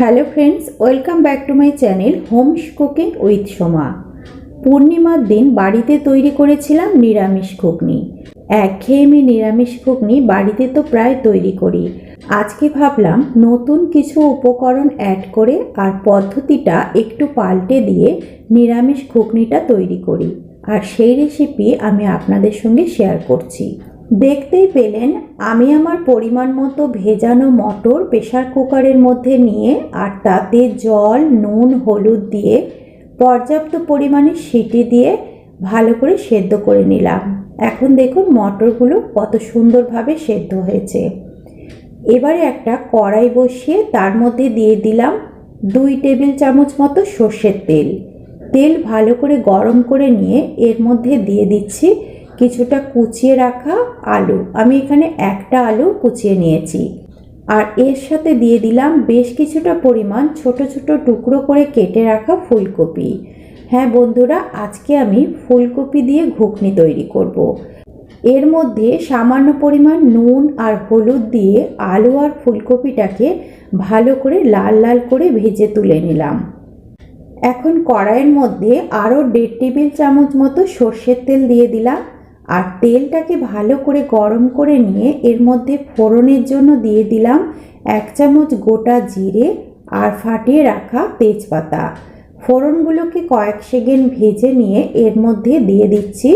Hello friends, welcome back to my channel homes cooking with Soma. পূর্ণিমার দিন বাড়িতে তৈরি করেছিলাম নিরামিষ ঘুগনি। একঘেয়েমি নিরামিষ ঘুগনি বাড়িতে তো প্রায় তৈরি করি। আজকে ভাবলাম নতুন কিছু উপকরণ অ্যাড করে আর পদ্ধতিটা একটু পাল্টে দিয়ে নিরামিষ ঘুগনিটা তৈরি করি। আর সেই রেসিপি আমি আপনাদের সঙ্গে শেয়ার করছি। দেখতেই পেলেন আমি আমার পরিমাণ মতো ভেজানো মটর প্রেশার কুকারের মধ্যে নিয়ে আর তাতে জল, নুন, হলুদ দিয়ে পর্যাপ্ত পরিমাণে সিটি দিয়ে ভালো করে সেদ্ধ করে নিলাম। এখন দেখুন মটরগুলো কত সুন্দরভাবে সেদ্ধ হয়েছে। এবারে একটা কড়াই বসিয়ে তার মধ্যে দিয়ে দিলাম দুই টেবিল চামচ মতো সর্ষের তেল। তেল ভালো করে গরম করে নিয়ে এর মধ্যে দিয়ে দিচ্ছি কিছুটা কুচিয়ে রাখা আলু। আমি এখানে একটা আলু কুচিয়ে নিয়েছি। আর এর সাথে দিয়ে দিলাম বেশ কিছুটা পরিমাণ ছোট ছোট টুকরো করে কেটে রাখা ফুলকপি। হ্যাঁ বন্ধুরা, আজকে আমি ফুলকপি দিয়ে ঘুগনি তৈরি করব। এর মধ্যে সামান্য পরিমাণ নুন আর হলুদ দিয়ে আলু আর ফুলকপিটাকে ভালো করে লাল লাল করে ভেজে তুলে নিলাম। এখন কড়াইয়ের মধ্যে আরও দেড় টেবিল চামচ মতো সর্ষের তেল দিয়ে দিলাম। আর তেলটাকে ভালো করে গরম করে নিয়ে এর মধ্যে ফোড়নের জন্য দিয়ে দিলাম এক চামচ গোটা জিরে আর ফাটিয়ে রাখা তেজপাতা। ফোড়নগুলোকে কয়েক সেকেন্ড ভেজে নিয়ে এর মধ্যে দিয়ে দিচ্ছি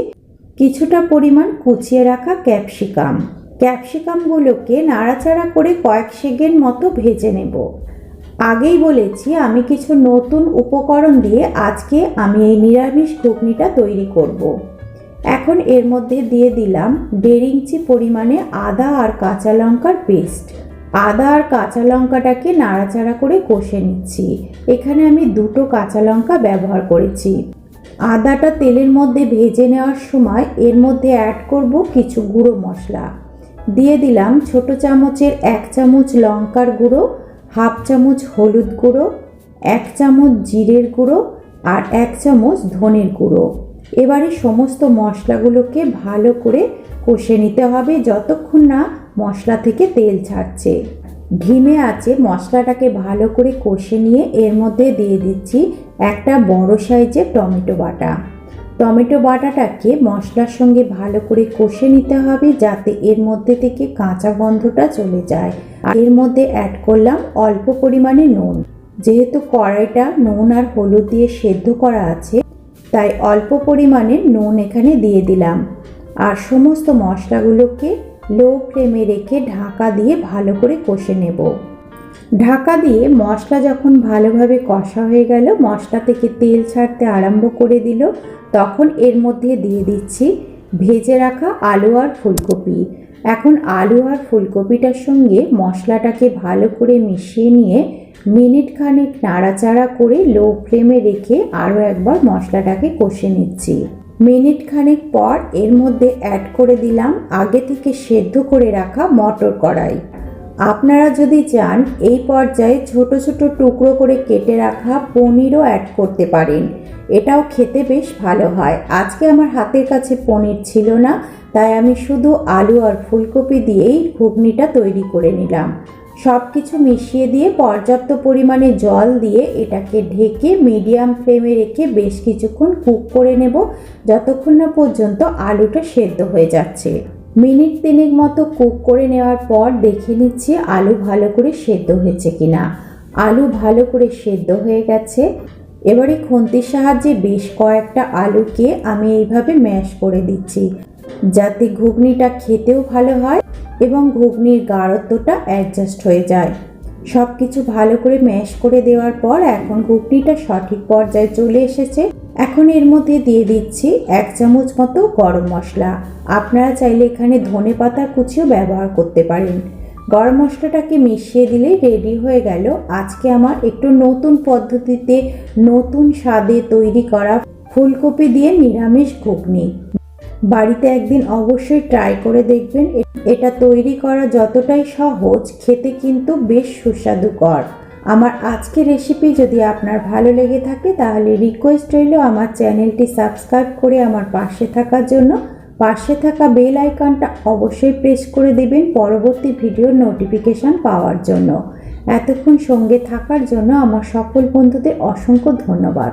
কিছুটা পরিমাণ কুচিয়ে রাখা ক্যাপসিকাম। ক্যাপসিকামগুলোকে নাড়াচাড়া করে কয়েক সেকেন্ড মতো ভেজে নেব। আগেই বলেছি আমি কিছু নতুন উপকরণ দিয়ে আজকে আমি এই নিরামিষ ঘুগনিটা তৈরি করব। এখন এর মধ্যে দিয়ে দিলাম দেড় ইঞ্চি পরিমাণে আদা আর কাঁচা লঙ্কার পেস্ট। আদা আর কাঁচা লঙ্কাটাকে নাড়াচাড়া করে কষে নিচ্ছি। এখানে আমি দুটো কাঁচা লঙ্কা ব্যবহার করেছি। আদাটা তেলের মধ্যে ভেজে নেওয়ার সময় এর মধ্যে অ্যাড করব কিছু গুঁড়ো মশলা। দিয়ে দিলাম ছোট চামচের এক চামচ লঙ্কার গুঁড়ো, হাফ চামচ হলুদ গুঁড়ো, এক চামচ জিরের গুঁড়ো আর এক চামচ ধনের গুঁড়ো। এবারে সমস্ত মশলাগুলোকে ভালো করে কষে নিতে হবে যতক্ষণ না মশলা থেকে তেল ছাড়ছে। ঢিমে আছে, মশলাটাকে ভালো করে কষে নিয়ে এর মধ্যে দিয়ে দিচ্ছি একটা বড় সাইজের টমেটো বাটা। টমেটো বাটাটাকে মশলার সঙ্গে ভালো করে কষে নিতে হবে যাতে এর মধ্যে থেকে কাঁচা গন্ধটা চলে যায়। এর মধ্যে অ্যাড করলাম অল্প পরিমাণে নুন। যেহেতু কড়াইটা নুন আর হলুদ দিয়ে সেদ্ধ করা আছে তাই অল্প পরিমাণে নুন এখানে দিয়ে দিলাম। আর সমস্ত মশলাগুলোকে লো ফ্লেমে রেখে ঢাকা দিয়ে ভালো করে কষে নেব। ঢাকা দিয়ে মশলা যখন ভালোভাবে কষা হয়ে গেল, মশলা থেকে তেল ছাড়তে আরম্ভ করে দিল, তখন এর মধ্যে দিয়ে দিচ্ছি ভেজে রাখা আলু আর ফুলকপি। এখন আলু আর ফুলকপিটার সঙ্গে মশলাটাকে ভালো করে মিশিয়ে নিয়ে মিনিট খানেক নাড়াচাড়া করে লো ফ্লেমে রেখে আরও একবার মশলাটাকে কষে নিচ্ছি। মিনিট খানেক পর এর মধ্যে অ্যাড করে দিলাম আগে থেকে সেদ্ধ করে রাখা মটর কড়াই। আপনারা যদি চান, এই পর্যায়ে ছোট ছোট টুকরো করে কেটে রাখা পনিরও অ্যাড করতে পারেন। এটাও খেতে বেশ ভালো হয়। আজকে আমার হাতের কাছে পনির ছিল না, তাই আমি শুধু আলু আর ফুলকপি দিয়েই ঘুগনিটা তৈরি করে নিলাম। সব কিছু মিশিয়ে দিয়ে পর্যাপ্ত পরিমাণে জল দিয়ে এটাকে ঢেকে মিডিয়াম ফ্লেমে রেখে বেশ কিছুক্ষণ কুক করে নেব, যতক্ষণ না পর্যন্ত আলুটা সেদ্ধ হয়ে যাচ্ছে। মিনিট তিনেক মতো কুক করে নেওয়ার পর দেখে নিচ্ছি আলু ভালো করে সেদ্ধ হয়েছে কিনা। আলু ভালো করে সেদ্ধ হয়ে গেছে। এবারে খুন্তির সাহায্যে বেশ কয়েকটা আলুকে আমি এইভাবে ম্যাশ করে দিচ্ছি, যাতে ঘুগনিটা খেতেও ভালো হয় এবং ঘুগনির গাঢ়ত্বটা অ্যাডজাস্ট হয়ে যায়। সব কিছু ভালো করে ম্যাশ করে দেওয়ার পর এখন ঘুগনিটা সঠিক পর্যায়ে চলে এসেছে। এখন এর মধ্যে দিয়ে দিচ্ছি এক চামচ মতো গরম মশলা। আপনারা চাইলে এখানে ধনে পাতা কুচিও ব্যবহার করতে পারেন। গরম মশলাটাকে মিশিয়ে দিলেই রেডি হয়ে গেল। আজকে আমার একটু নতুন পদ্ধতিতে নতুন স্বাদে তৈরি করা ফুলকপি দিয়ে নিরামিষ ঘুগনি। বাড়িতে একদিন অবশ্যই ট্রাই করে দেখবেন। এটা তৈরি করা যতটাই সহজ, খেতে কিন্তু বেশ সুস্বাদুকর আমার আজকের রেসিপি যদি আপনার ভালো লেগে থাকে, তাহলে রিকোয়েস্ট রইল আমার চ্যানেলটি সাবস্ক্রাইব করে আমার পাশে থাকার জন্য। পাশে থাকা বেল আইকনটা অবশ্যই প্রেস করে দেবেন পরবর্তী ভিডিওর নোটিফিকেশান পাওয়ার জন্য। এতক্ষণ সঙ্গে থাকার জন্য আমার সকল বন্ধুদের অসংখ্য ধন্যবাদ।